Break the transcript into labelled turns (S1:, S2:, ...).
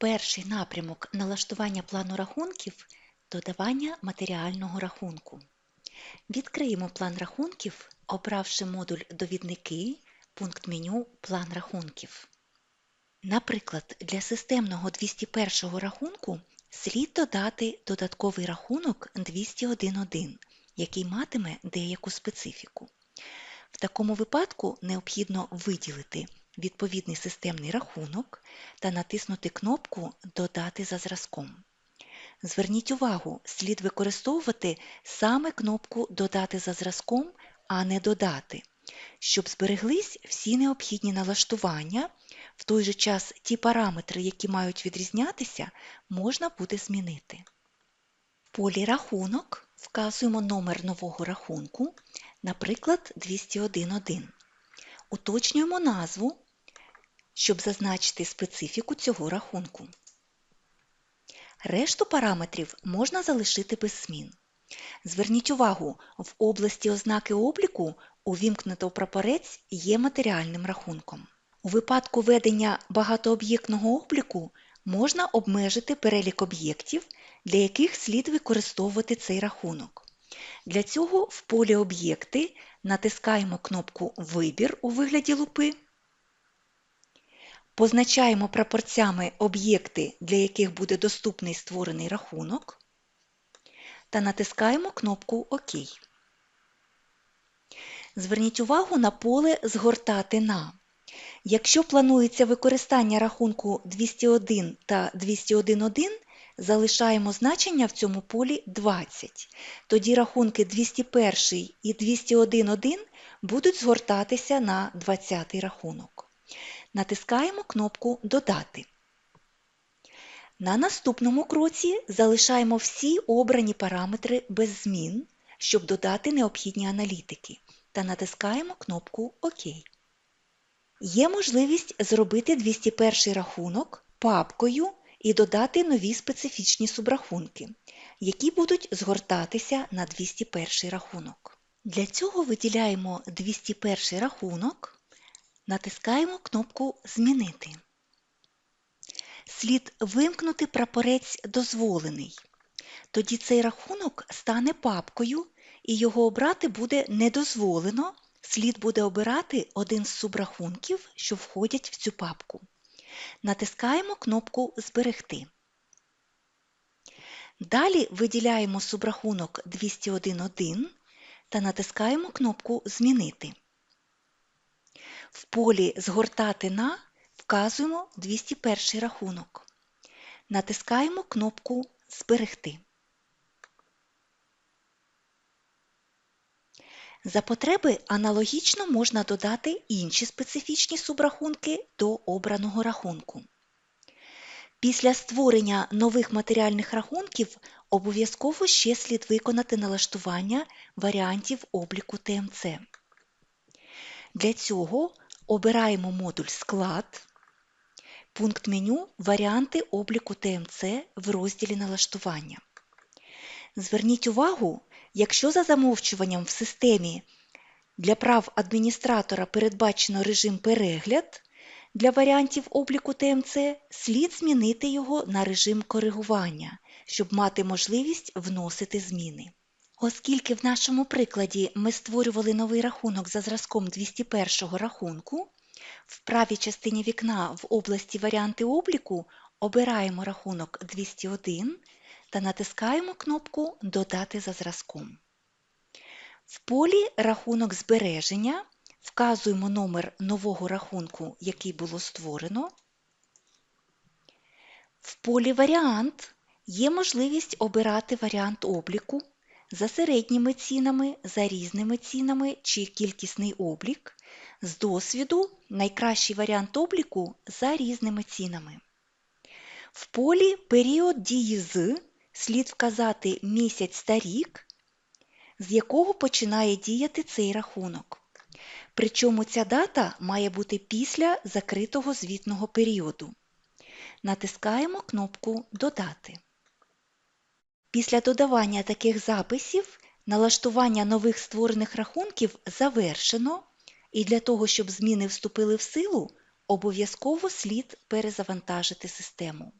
S1: Перший напрямок налаштування плану рахунків додавання матеріального рахунку. Відкриємо план рахунків, обравши модуль Довідники, пункт меню План рахунків. Наприклад, для системного 201 рахунку слід додати додатковий рахунок 201.1, який матиме деяку специфіку. В такому випадку необхідно виділити відповідний системний рахунок та натиснути кнопку Додати за зразком. Зверніть увагу, слід використовувати саме кнопку Додати за зразком, а не Додати, щоб збереглись всі необхідні налаштування, в той же час ті параметри, які мають відрізнятися, можна буде змінити. В полі Рахунок вказуємо номер нового рахунку, наприклад, 201.1. Уточнюємо назву, щоб зазначити специфіку цього рахунку. Решту параметрів можна залишити без змін. Зверніть увагу, в області ознаки обліку увімкнуто прапорець є матеріальним рахунком. У випадку ведення багатооб'єктного обліку можна обмежити перелік об'єктів, для яких слід використовувати цей рахунок. Для цього в полі Об'єкти натискаємо кнопку Вибір у вигляді лупи, позначаємо прапорцями об'єкти, для яких буде доступний створений рахунок, та натискаємо кнопку ОК. Зверніть увагу на поле Згортати на. Якщо планується використання рахунку 201 та 201.1, залишаємо значення в цьому полі 20. Тоді рахунки 201 і 201.1 будуть згортатися на 20 рахунок. Натискаємо кнопку Додати. На наступному кроці залишаємо всі обрані параметри без змін, щоб додати необхідні аналітики, та натискаємо кнопку ОК. Є можливість зробити 201 рахунок папкою і додати нові специфічні субрахунки, які будуть згортатися на 201 рахунок. Для цього виділяємо 201 рахунок, натискаємо кнопку Змінити. Слід вимкнути прапорець Дозволений. Тоді цей рахунок стане папкою і його обрати буде недозволено, слід буде обирати один з субрахунків, що входять в цю папку. Натискаємо кнопку Зберегти. Далі виділяємо субрахунок 201.1 та натискаємо кнопку Змінити. В полі Згортати на вказуємо 201 рахунок. Натискаємо кнопку Зберегти. За потреби аналогічно можна додати інші специфічні субрахунки до обраного рахунку. Після створення нових матеріальних рахунків обов'язково ще слід виконати налаштування варіантів обліку ТМЦ. Для цього обираємо модуль Склад, пункт меню Варіанти обліку ТМЦ в розділі Налаштування. Зверніть увагу, якщо за замовчуванням в системі для прав адміністратора передбачено режим Перегляд для варіантів обліку ТМЦ, слід змінити його на режим коригування, щоб мати можливість вносити зміни. Оскільки в нашому прикладі ми створювали новий рахунок за зразком 201 рахунку, в правій частині вікна в області Варіанти обліку обираємо рахунок 201 та натискаємо кнопку Додати за зразком. В полі Рахунок збереження вказуємо номер нового рахунку, який було створено. В полі Варіант є можливість обирати варіант обліку за середніми цінами, за різними цінами чи кількісний облік. З досвіду найкращий варіант обліку за різними цінами. В полі Період дії з слід вказати місяць та рік, з якого починає діяти цей рахунок. Причому ця дата має бути після закритого звітного періоду. Натискаємо кнопку Додати. Після додавання таких записів налаштування нових створених рахунків завершено, і для того, щоб зміни вступили в силу, обов'язково слід перезавантажити систему.